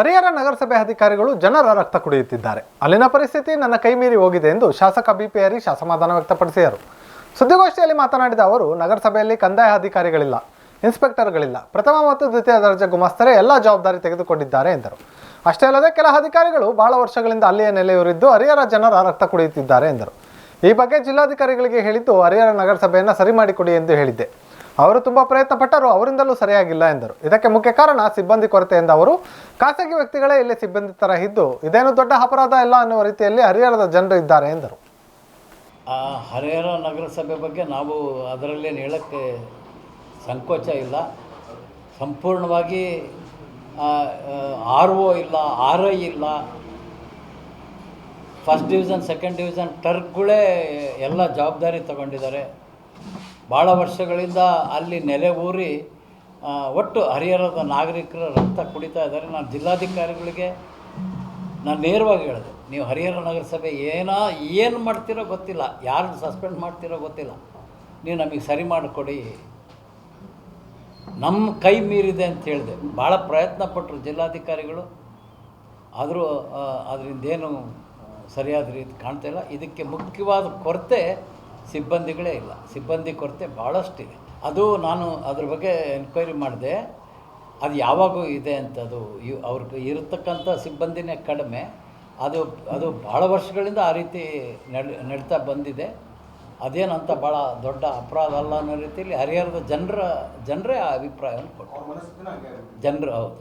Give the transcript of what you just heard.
ಹರಿಹರ ನಗರಸಭೆ ಅಧಿಕಾರಿಗಳು ಜನರ ರಕ್ತ ಕುಡಿಯುತ್ತಿದ್ದಾರೆ. ಅಲ್ಲಿನ ಪರಿಸ್ಥಿತಿ ನನ್ನ ಕೈ ಮೀರಿ ಹೋಗಿದೆ ಎಂದು ಶಾಸಕ ಬಿಪಿ ಹರೀಶ್ ಅಸಮಾಧಾನ ವ್ಯಕ್ತಪಡಿಸಿದರು. ಸುದ್ದಿಗೋಷ್ಠಿಯಲ್ಲಿ ಮಾತನಾಡಿದ ಅವರು, ನಗರಸಭೆಯಲ್ಲಿ ಕಂದಾಯ ಅಧಿಕಾರಿಗಳಿಲ್ಲ, ಇನ್ಸ್ಪೆಕ್ಟರ್ಗಳಿಲ್ಲ. ಪ್ರಥಮ ಮತ್ತು ದ್ವಿತೀಯ ದರ್ಜೆ ಗುಮಾಸ್ತರೇ ಎಲ್ಲ ಜವಾಬ್ದಾರಿ ತೆಗೆದುಕೊಂಡಿದ್ದಾರೆ ಎಂದರು. ಅಷ್ಟೇ ಅಲ್ಲದೆ ಕೆಲ ಅಧಿಕಾರಿಗಳು ಬಹಳ ವರ್ಷಗಳಿಂದ ಅಲ್ಲಿಯೇ ನೆಲೆಯೂರಿದ್ದು ಹರಿಹರ ಜನರ ರಕ್ತ ಕುಡಿಯುತ್ತಿದ್ದಾರೆ ಎಂದರು. ಈ ಬಗ್ಗೆ ಜಿಲ್ಲಾಧಿಕಾರಿಗಳಿಗೆ ಹೇಳಿದ್ದು, ಹರಿಹರ ನಗರಸಭೆಯನ್ನು ಸರಿ ಮಾಡಿಕೊಡಿ ಎಂದು ಹೇಳಿದ್ದೆ. ಅವರು ತುಂಬ ಪ್ರಯತ್ನ ಪಟ್ಟರು ಅವರಿಂದಲೂ ಸರಿಯಾಗಿಲ್ಲ ಎಂದರು. ಇದಕ್ಕೆ ಮುಖ್ಯ ಕಾರಣ ಸಿಬ್ಬಂದಿ ಕೊರತೆ ಎಂದ ಅವರು ಖಾಸಗಿ ವ್ಯಕ್ತಿಗಳೇ ಇಲ್ಲಿ ಸಿಬ್ಬಂದಿ ತರ ಇದ್ದು, ಇದೇನು ದೊಡ್ಡ ಅಪರಾಧ ಇಲ್ಲ ಅನ್ನುವ ರೀತಿಯಲ್ಲಿ ಹರಿಹರದ ಜನರು ಇದ್ದಾರೆ ಎಂದರು. ಹರಿಹರ ನಗರಸಭೆ ಬಗ್ಗೆ ನಾವು ಅದರಲ್ಲೇನು ಹೇಳೋಕ್ಕೆ ಸಂಕೋಚ ಇಲ್ಲ. ಸಂಪೂರ್ಣವಾಗಿ ಆರ್ ಒ ಇಲ್ಲ ಆರ್ ಐ ಇಲ್ಲ ಫಸ್ಟ್ ಡಿವಿಷನ್ ಸೆಕೆಂಡ್ ಡಿವಿಷನ್ ಟರ್ಕ್ಗಳೇ ಎಲ್ಲ ಜವಾಬ್ದಾರಿ ತಗೊಂಡಿದ್ದಾರೆ. ಭಾಳ ವರ್ಷಗಳಿಂದ ಅಲ್ಲಿ ನೆಲೆ ಊರಿ ಒಟ್ಟು ಹರಿಹರದ ನಾಗರಿಕರ ರಕ್ತ ಕುಡಿತಾ ಇದ್ದಾರೆ. ನಾನು ಜಿಲ್ಲಾಧಿಕಾರಿಗಳಿಗೆ ನಾನು ನೇರವಾಗಿ ಹೇಳಿದೆ, ನೀವು ಹರಿಹರ ನಗರಸಭೆ ಏನೋ, ಏನು ಮಾಡ್ತೀರೋ ಗೊತ್ತಿಲ್ಲ ಯಾರು ಸಸ್ಪೆಂಡ್ ಮಾಡ್ತೀರೋ ಗೊತ್ತಿಲ್ಲ. ನೀವು ನಮಗೆ ಸರಿ ಮಾಡಿಕೊಡಿ. ನಮ್ಮ ಕೈ ಮೀರಿದೆ ಅಂತ ಹೇಳಿದೆ. ಭಾಳ ಪ್ರಯತ್ನ ಪಟ್ಟರು ಜಿಲ್ಲಾಧಿಕಾರಿಗಳು. ಆದರೂ ಅದರಿಂದೇನು ಸರಿಯಾದ ರೀತಿ ಕಾಣ್ತಾ ಇಲ್ಲ. ಇದಕ್ಕೆ ಮುಖ್ಯವಾದ ಕೊರತೆ ಸಿಬ್ಬಂದಿಗಳೇ ಇಲ್ಲ. ಸಿಬ್ಬಂದಿ ಕೊರತೆ ಭಾಳಷ್ಟಿದೆ ಅದು ನಾನು ಅದ್ರ ಬಗ್ಗೆ ಎನ್ಕ್ವೈರಿ ಮಾಡಿದೆ. ಅದು ಯಾವಾಗೂ ಇದೆ ಅಂತ ಅದು ಇವ್ ಅವ್ರಿಗೆ ಇರತಕ್ಕಂಥ ಸಿಬ್ಬಂದಿನೇ ಕಡಿಮೆ. ಅದು ಅದು ಭಾಳ ವರ್ಷಗಳಿಂದ ಆ ರೀತಿ ನಡ್ ನಡೀತಾ ಬಂದಿದೆ. ಅದೇನಂತ ಭಾಳ ದೊಡ್ಡ ಅಪರಾಧ ಅಲ್ಲ ಅನ್ನೋ ರೀತಿಯಲ್ಲಿ ಹರಿಹರದ ಜನರ ಜನರೇ ಆ ಅಭಿಪ್ರಾಯವನ್ನು ಕೊಟ್ಟರು. ಜನರು ಹೌದು.